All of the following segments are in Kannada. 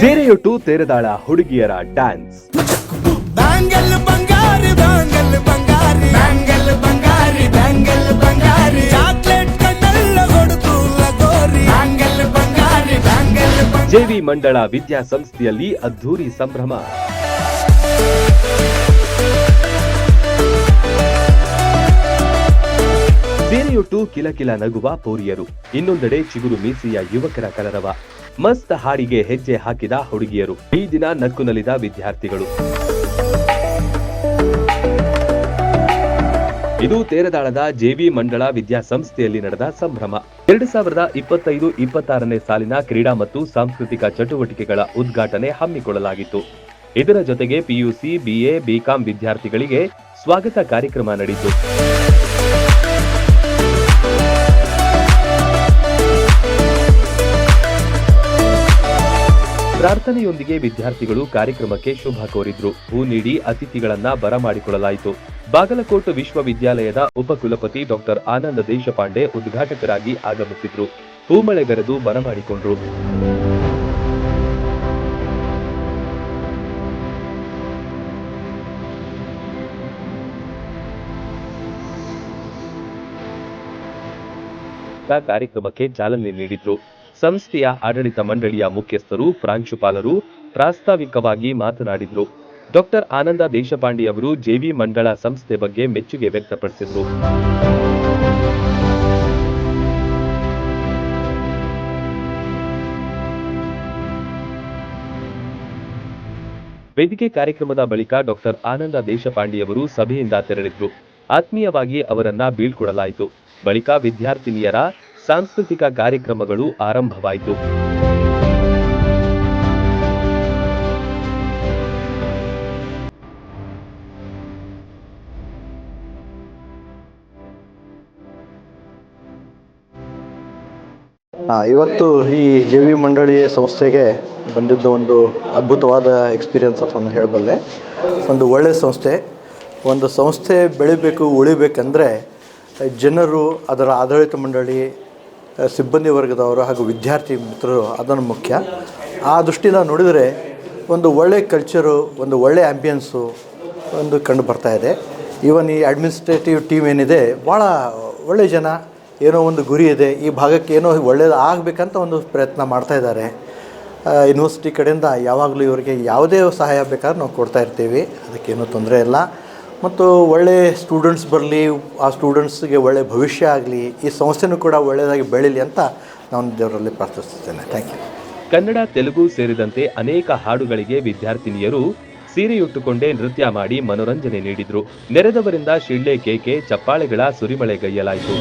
ಸೀರೆಯುಟ್ಟು ತೆರೆದಾಳ ಹುಡುಗಿಯರ ಡ್ಯಾನ್ಸ್. ಬ್ಯಾಂಗಲ್ ಬಂಗಾರಿ ಬ್ಯಾಂಗಲ್ ಬಂಗಾರಿ. ಬ್ಯಾಂಗಲ್ ಬಂಗಾರಿ ಬ್ಯಾಂಗಲ್ ಬಂಗಾರಿ. ಚಾಕ್ಲೇಟ್ ಕಣ್ಣಲ್ಲ ಹೊಡೆದು ಲಗೋರಿ. ಬ್ಯಾಂಗಲ್ ಬಂಗಾರಿ ಬ್ಯಾಂಗಲ್ ಬಂಗಾರಿ. ಜೆವಿ ಮಂಡಳ ವಿದ್ಯಾಸಂಸ್ಥೆಯಲ್ಲಿ ಅದ್ಧೂರಿ ಸಂಭ್ರಮ. ಸೀರೆಯೊಟ್ಟು ಕಿಲಕಿಲ ನಗುವ ಪೋರಿಯರು. ಇನ್ನೊಂದೆಡೆ ಚಿಗುರು ಮೀಸೆಯ ಯುವಕರ ಕಲರವ. ಮಸ್ತ್ ಹಾಡಿಗೆ ಹೆಜ್ಜೆ ಹಾಕಿದ ಹುಡುಗಿಯರು ಈ ದಿನ ನಕ್ಕು ನಲಿದ ವಿದ್ಯಾರ್ಥಿಗಳು. ಇದು ತೇರದಾಳದ ಜೆವಿ ಮಂಡಳ ವಿದ್ಯಾಸಂಸ್ಥೆಯಲ್ಲಿ ನಡೆದ ಸಂಭ್ರಮ. ಎರಡು ಸಾವಿರದ ಇಪ್ಪತ್ತೈದು ಇಪ್ಪತ್ತಾರನೇ ಸಾಲಿನ ಕ್ರೀಡಾ ಮತ್ತು ಸಾಂಸ್ಕೃತಿಕ ಚಟುವಟಿಕೆಗಳ ಉದ್ಘಾಟನೆ ಹಮ್ಮಿಕೊಳ್ಳಲಾಗಿತ್ತು. ಇದರ ಜೊತೆಗೆ ಪಿಯುಸಿ ಬಿಎ ಬಿಕಾಂ ವಿದ್ಯಾರ್ಥಿಗಳಿಗೆ ಸ್ವಾಗತ ಕಾರ್ಯಕ್ರಮ ನಡೆಯಿತು. ಪ್ರಾರ್ಥನೆಯೊಂದಿಗೆ ವಿದ್ಯಾರ್ಥಿಗಳು ಕಾರ್ಯಕ್ರಮಕ್ಕೆ ಶುಭ ಕೋರಿದ್ರು. ಹೂ ನೀಡಿ ಅತಿಥಿಗಳನ್ನ ಬರಮಾಡಿಕೊಳ್ಳಲಾಯಿತು. ಬಾಗಲಕೋಟ್ ವಿಶ್ವವಿದ್ಯಾಲಯದ ಉಪಕುಲಪತಿ ಡಾಕ್ಟರ್ ಆನಂದ ದೇಶಪಾಂಡೆ ಉದ್ಘಾಟಕರಾಗಿ ಆಗಮಿಸಿದ್ರು. ಹೂಮಳೆಗರೆದು ಬರಮಾಡಿಕೊಂಡ್ರು. ಕಾರ್ಯಕ್ರಮಕ್ಕೆ ಚಾಲನೆ ನೀಡಿದ್ರು. ಸಂಸ್ಥೆಯ ಆಡಳಿತ ಮಂಡಳಿಯ ಮುಖ್ಯಸ್ಥರು, ಪ್ರಾಂಶುಪಾಲರು ಪ್ರಾಸ್ತಾವಿಕವಾಗಿ ಮಾತನಾಡಿದರು. ಡಾಕ್ಟರ್ ಆನಂದ ದೇಶಪಾಂಡಿ ಅವರು ಜೆವಿ ಮಂಡಳ ಸಂಸ್ಥೆ ಬಗ್ಗೆ ಮೆಚ್ಚುಗೆ ವ್ಯಕ್ತಪಡಿಸಿದರು. ವೇದಿಕೆ ಕಾರ್ಯಕ್ರಮದ ಬಳಿಕ ಡಾಕ್ಟರ್ ಆನಂದ ದೇಶಪಾಂಡೆಯವರು ಸಭೆಯಿಂದ ತೆರಳಿದ್ರು. ಆತ್ಮೀಯವಾಗಿ ಅವರನ್ನ ಬೀಳ್ಕೊಡಲಾಯಿತು. ಬಳಿಕ ವಿದ್ಯಾರ್ಥಿನಿಯರ ಸಾಂಸ್ಕೃತಿಕ ಕಾರ್ಯಕ್ರಮಗಳು ಆರಂಭವಾಯಿತು. ಇವತ್ತು ಈ ಜೆ ವಿ ಮಂಡಳಿ ಸಂಸ್ಥೆಗೆ ಬಂದಿದ್ದ ಒಂದು ಅದ್ಭುತವಾದ ಎಕ್ಸ್ಪೀರಿಯನ್ಸ್ ಅಂತ ನಾನು ಹೇಳಬಲ್ಲೆ. ಒಂದು ಒಳ್ಳೆಯ ಸಂಸ್ಥೆ. ಒಂದು ಸಂಸ್ಥೆ ಬೆಳಿಬೇಕು, ಉಳಿಬೇಕಂದ್ರೆ ಜನರು ಅದರ ಆಡಳಿತ ಮಂಡಳಿ ಸಿಬ್ಬಂದಿ ವರ್ಗದವರು ಹಾಗೂ ವಿದ್ಯಾರ್ಥಿ ಮಿತ್ರರು ಅದನ್ನು ಮುಖ್ಯ. ಆ ದೃಷ್ಟಿಯಿಂದ ನೋಡಿದರೆ ಒಂದು ಒಳ್ಳೆಯ ಕಲ್ಚರು ಒಂದು ಒಳ್ಳೆಯ ಆ್ಯಂಬಿಯನ್ಸು ಒಂದು ಕಂಡು ಬರ್ತಾ ಇದೆ. ಈವನ್ ಈ ಅಡ್ಮಿನಿಸ್ಟ್ರೇಟಿವ್ ಟೀಮ್ ಏನಿದೆ ಭಾಳ ಒಳ್ಳೆಯ ಜನ, ಏನೋ ಒಂದು ಗುರಿ ಇದೆ, ಈ ಭಾಗಕ್ಕೆ ಏನೋ ಒಳ್ಳೇದು ಆಗಬೇಕಂತ ಒಂದು ಪ್ರಯತ್ನ ಮಾಡ್ತಾ ಇದ್ದಾರೆ. ಯೂನಿವರ್ಸಿಟಿ ಕಡೆಯಿಂದ ಯಾವಾಗಲೂ ಇವರಿಗೆ ಯಾವುದೇ ಸಹಾಯ ಬೇಕಾದ್ರೂ ನಾವು ಕೊಡ್ತಾ ಇರ್ತೀವಿ, ಅದಕ್ಕೇನೂ ತೊಂದರೆ ಇಲ್ಲ. ಮತ್ತು ಒಳ್ಳೆ ಸ್ಟೂಡೆಂಟ್ಸ್ ಬರಲಿ, ಆ ಸ್ಟೂಡೆಂಟ್ಸ್ಗೆ ಒಳ್ಳೆ ಭವಿಷ್ಯ ಆಗಲಿ, ಈ ಸಂಸ್ಥೆನೂ ಕೂಡ ಒಳ್ಳೆಯದಾಗಿ ಬೆಳೀಲಿ ಅಂತ ನಾನು ದೇವರಲ್ಲಿ ಪ್ರಾರ್ಥಿಸುತ್ತೇನೆ ಥ್ಯಾಂಕ್ ಯು ಕನ್ನಡ, ತೆಲುಗು ಸೇರಿದಂತೆ ಅನೇಕ ಹಾಡುಗಳಿಗೆ ವಿದ್ಯಾರ್ಥಿನಿಯರು ಸೀರೆಯುಟ್ಟುಕೊಂಡೇ ನೃತ್ಯ ಮಾಡಿ ಮನೋರಂಜನೆ ನೀಡಿದ್ರು. ನೆರೆದವರಿಂದ ಶಿಳ್ಳೆ ಕೇಕೆ ಚಪ್ಪಾಳೆಗಳ ಸುರಿಮಳೆಗೈಯಲಾಯಿತು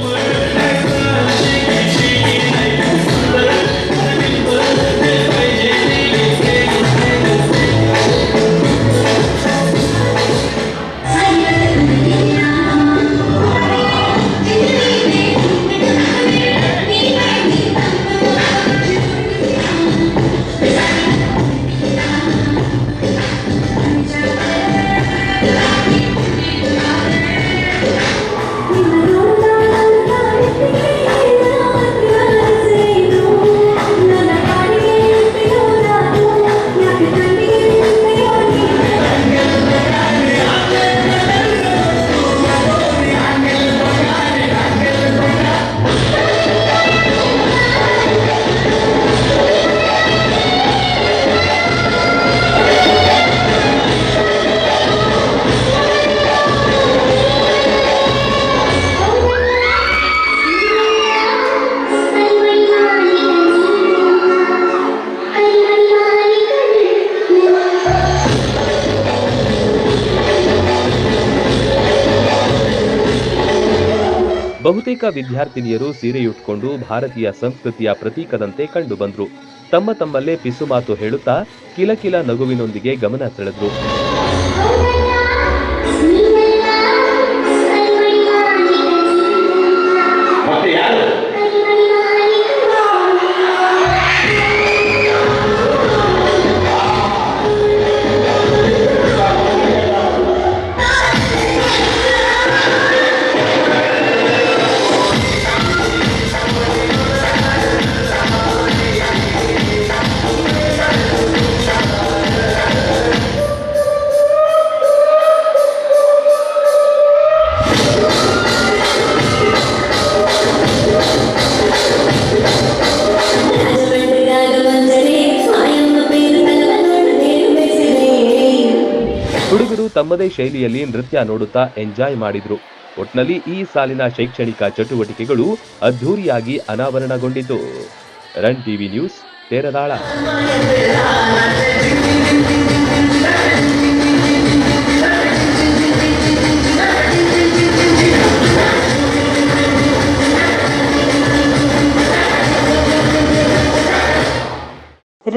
ಬಹುತೇಕ ವಿದ್ಯಾರ್ಥಿನಿಯರು ಸೀರೆಯುಟ್ಕೊಂಡು ಭಾರತೀಯ ಸಂಸ್ಕೃತಿಯ ಪ್ರತೀಕದಂತೆ ಕಂಡು ಬಂದ್ರು ತಮ್ಮ ತಮ್ಮಲ್ಲೇ ಪಿಸು ಮಾತು ಹೇಳುತ್ತಾ ಕಿಲಕಿಲ ನಗುವಿನೊಂದಿಗೆ ಗಮನ ಸೆಳೆದ್ರು. ತಮ್ಮದೇ ಶೈಲಿಯಲ್ಲಿ ನೃತ್ಯ ನೋಡುತ್ತಾ ಎಂಜಾಯ್ ಮಾಡಿದ್ರು. ಒಟ್ನಲ್ಲಿ ಈ ಸಾಲಿನ ಶೈಕ್ಷಣಿಕ ಚಟುವಟಿಕೆಗಳು ಅದ್ಧೂರಿಯಾಗಿ ಅನಾವರಣಗೊಂಡಿತು. Run TV news, Teradal.